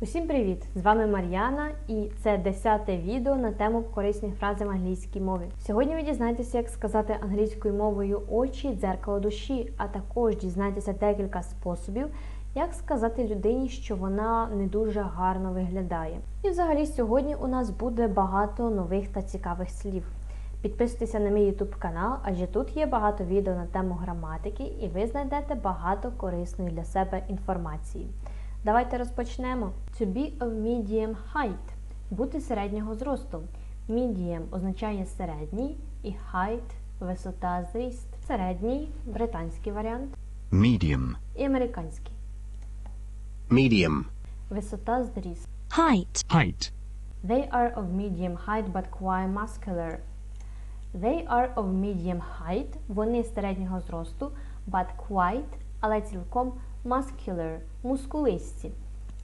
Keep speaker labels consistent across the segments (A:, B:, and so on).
A: Усім привіт! З вами Мар'яна і це десяте відео на тему корисні фрази в англійській мові. Сьогодні ви дізнаєтеся, як сказати англійською мовою очі, дзеркало душі, а також дізнаєтеся декілька способів, як сказати людині, що вона не дуже гарно виглядає. І взагалі сьогодні у нас буде багато нових та цікавих слів. Підписуйтеся на мій YouTube канал, адже тут є багато відео на тему граматики, і ви знайдете багато корисної для себе інформації. Давайте розпочнемо. To be of medium height бути середнього зросту. Medium означає середній і height – висота зріст. Середній британський варіант
B: medium,
A: і американський.
B: medium,
A: Висота зріст.
C: height,
D: height,
A: They are of medium height but quite muscular. They are of medium height. Вони середнього зросту, but quite, але цілком muscular, мускулисті.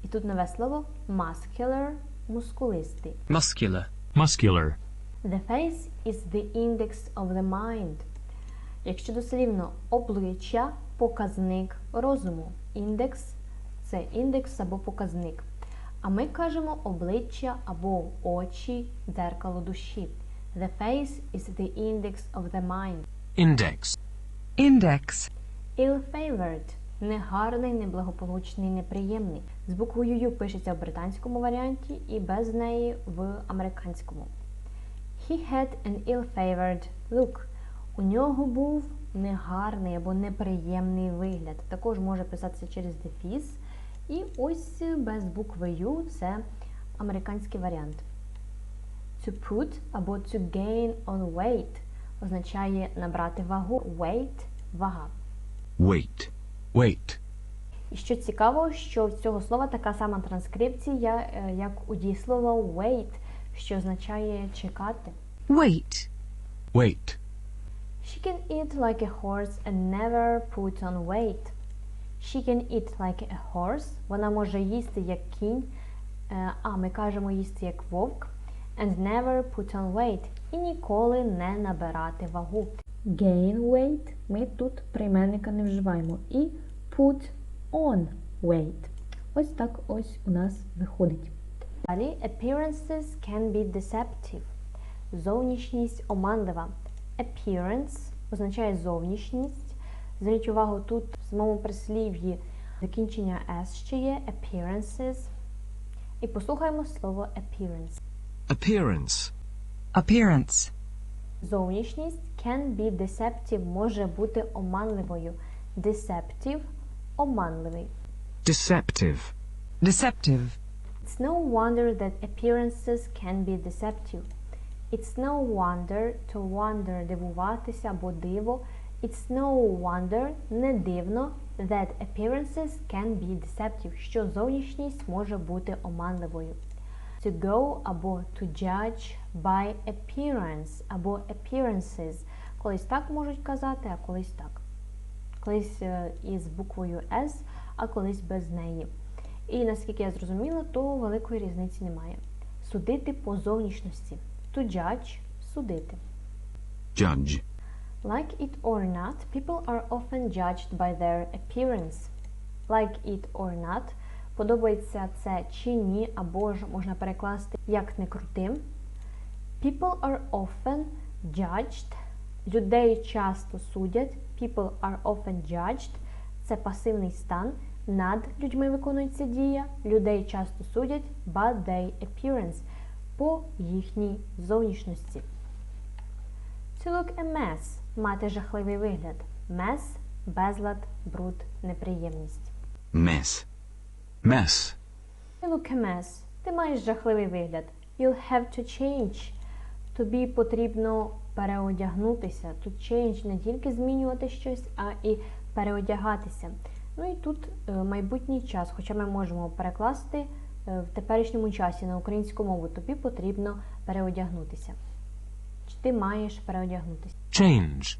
A: І тут нове слово muscular, мускулистий.
D: muscular, muscular,
A: The face is the index of the mind. Якщо дослівно обличчя показник розуму. Індекс це індекс або показник. А ми кажемо обличчя або очі, дзеркало душі. The face is the index of the mind.
D: index,
C: index,
A: Ill-favored – негарний, неблагополучний, неприємний. З буквою Ю пишеться в британському варіанті і без неї в американському. He had an ill-favored look. У нього був негарний або неприємний вигляд. Також може писатися через дефіс. І ось без букви Ю це американський варіант. To put або to gain on weight означає набрати вагу. Weight – вага.
D: Weight, weight,
A: І що цікаво, що в цього слова така сама транскрипція, е, як у дієслова wait, що означає чекати.
C: wait,
D: weight,
A: She can eat like a horse and never put on weight. She can eat like a horse. Вона може їсти як кінь, е, а ми кажемо їсти як вовк. And never put on weight. І ніколи не набирати вагу. Gain weight ми тут прийменника не вживаємо. І put on weight. Ось так ось у нас виходить. Далі appearances can be deceptive. Зовнішність оманлива. Appearance означає зовнішність. Зверніть увагу, тут в самому прислів'ї закінчення S ще є appearances. І послухаємо слово appearance.
B: appearance,
C: appearance,
A: Зовнішність can be deceptive може бути оманливою. Deceptive – оманливий.
B: deceptive,
C: deceptive,
A: It's no wonder that appearances can be deceptive. It's no wonder to wonder дивуватися або диво. It's no wonder не дивно that appearances can be deceptive, що зовнішність може бути оманливою. To go або to judge by appearance або appearances. Колись так можуть казати, а колись так. Колись е, із буквою S, а колись без неї. І наскільки я зрозуміла, то великої різниці немає. Судити по зовнішності. To judge судити.
B: judge,
A: Like it or not, people are often judged by their appearance. Like it or not, подобається це чи ні, або ж можна перекласти як не крутим. People are often judged. Людей часто судять. People are often judged. Це пасивний стан. Над людьми виконується дія. Людей часто судять by their appearance по їхній зовнішності. To look a mess – мати жахливий вигляд. Mess – безлад, бруд, неприємність.
B: mess, mess,
A: You look a mess. Ти маєш жахливий вигляд. You'll have to change. Тобі потрібно переодягнутися. Тут change не тільки змінювати щось, а і переодягатися. Ну і тут е, майбутній час, хоча ми можемо перекласти е, в теперішньому часі на українську мову, тобі потрібно переодягнутися. Чи ти маєш переодягнутися?
D: change,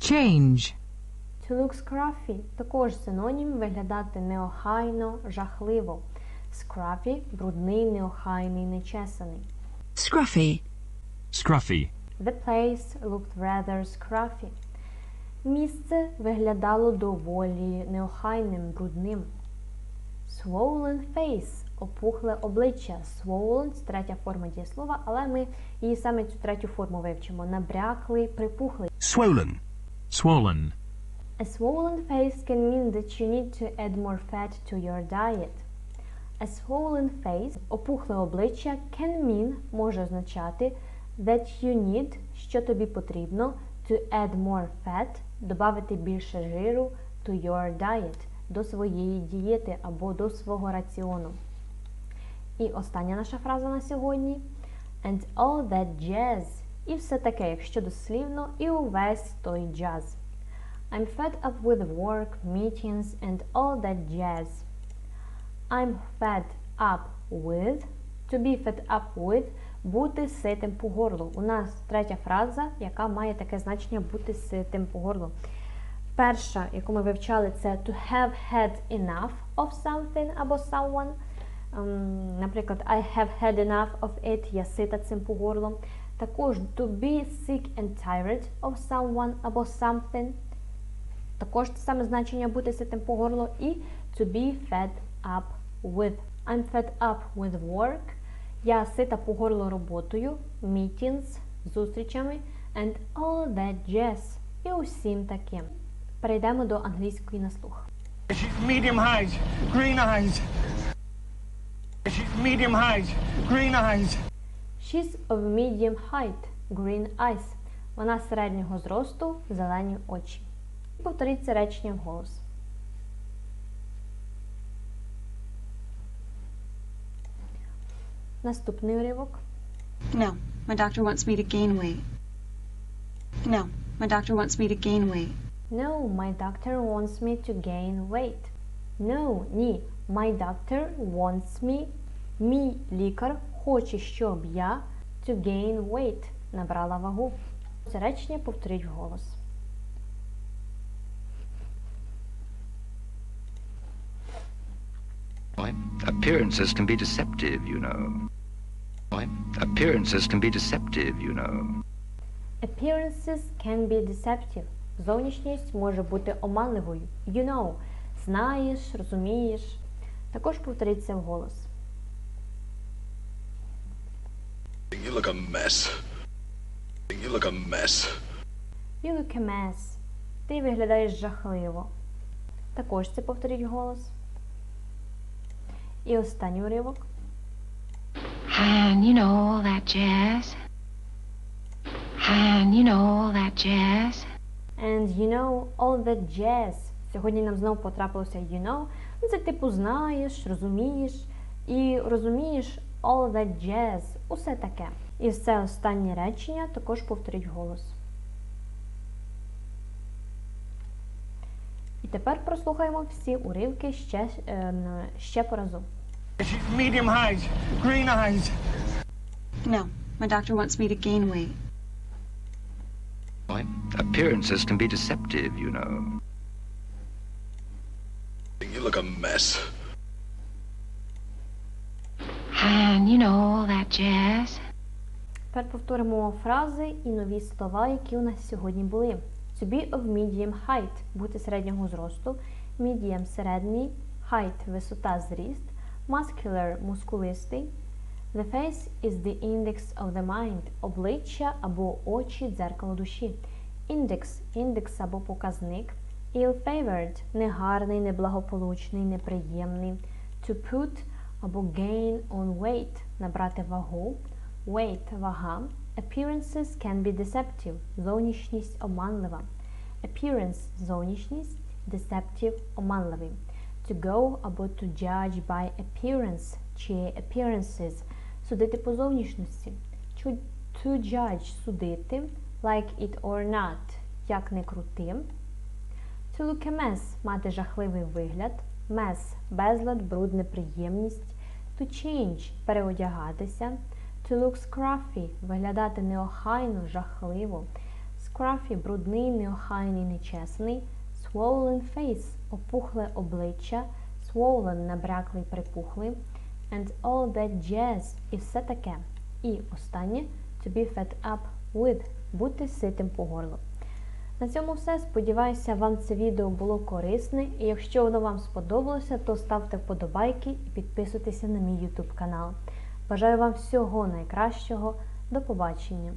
C: change,
A: To look scruffy – також синонім виглядати неохайно, жахливо. Scruffy – брудний, неохайний, нечесаний.
C: scruffy,
D: scruffy,
A: The place looked rather scruffy. Місце виглядало доволі неохайним, брудним. Swollen face опухле обличчя. Swollen – це третя форма дієслова, але ми її саме цю третю форму вивчимо. Набряклий, припухлий.
E: Swollen.
D: Swollen.
A: A swollen face can mean that you need to add more fat to your diet. A swollen face, опухле обличчя, can mean, може означати that you need, що тобі потрібно, to add more fat, додати більше жиру to your diet, до своєї дієти або до свого раціону. І остання наша фраза на сьогодні. And all that jazz. І все таке, якщо дослівно, і увесь той джаз. I'm fed up with work, meetings and all that jazz. I'm fed up with. To be fed up with бути ситим по горлу. У нас третя фраза, яка має таке значення бути ситим по горлу. Перша, яку ми вивчали, це to have had enough of something або someone. Ем, наприклад, I have had enough of it, я сита цим по горлу. Також to be sick and tired of someone або something. Також те саме значення бути ситим по горлу і to be fed up with. I'm fed up with work. Я сита по горло роботою, meetings, зустрічами and all that jazz. І усім таким. Перейдемо до англійської на слух.
E: She's medium height, green eyes. She's medium height, green eyes.
A: She's of medium height, green eyes. Вона середнього зросту, зелені очі. Повторіть це речення вголос. Наступний уривок.
F: No, my doctor wants me to gain weight. No, my doctor wants me to gain weight.
A: No, my doctor wants me to gain weight. No, ні. My doctor wants me. Мій лікар хоче, щоб я to gain weight. Набрала вагу. Це речення повторіть вголос.
G: Appearances can be deceptive, you know. Why, appearances can be deceptive, you know.
A: Appearances can be deceptive. Зовнішність може бути оманливою. You know. Знаєш, розумієш. Також повторіть це вголос.
H: You look a mess. You look a mess.
A: You look a mess. Ти виглядаєш жахливо. Також це повторіть голос. І останній уривок.
I: And you know all that jazz. And you know all that jazz.
A: And you know all that jazz. Сьогодні нам знову потрапилося you know. Ну, Це типу знаєш, розумієш. І розумієш all that jazz. Усе таке. І це останнє речення також повторіть голос. І тепер прослухаємо всі уривки ще, е, ще по разу.
E: She's medium height, green eyes.
F: No, my doctor wants me to gain weight.
G: Appearances can be deceptive, you know.
H: You look a mess.
I: And you know all that jazz.
A: Тепер повторимо фрази і нові слова, які у нас сьогодні були. To be of medium height – бути середнього зросту, medium – середній, height – висота, зріст, muscular – мускулистий, the face is the index of the mind – обличчя або очі – дзеркало душі, index – індекс або показник, ill-favored – негарний, неблагополучний, неприємний, to put або gain on weight – набрати вагу, Weight – вага. Appearances can be deceptive – зовнішність оманлива. Appearance – зовнішність, deceptive – оманливий. To go або to judge by appearance чи appearances – судити по зовнішності. To, to judge – судити, like it or not – як не крути. To look a mess – мати жахливий вигляд. Mess – безлад, бруд, неприємність. To change – переодягатися. To look scruffy – виглядати неохайно, жахливо. Scruffy – брудний, неохайний, нечесний. Swollen face – опухле обличчя. Swollen – набряклий, припухлий. And all that jazz – і все таке. І останнє – to be fed up with – бути ситим по горлу. На цьому все. Сподіваюся, вам це відео було корисне. І якщо воно вам сподобалося, то ставте вподобайки і підписуйтеся на мій YouTube канал. Бажаю вам всього найкращого. До побачення!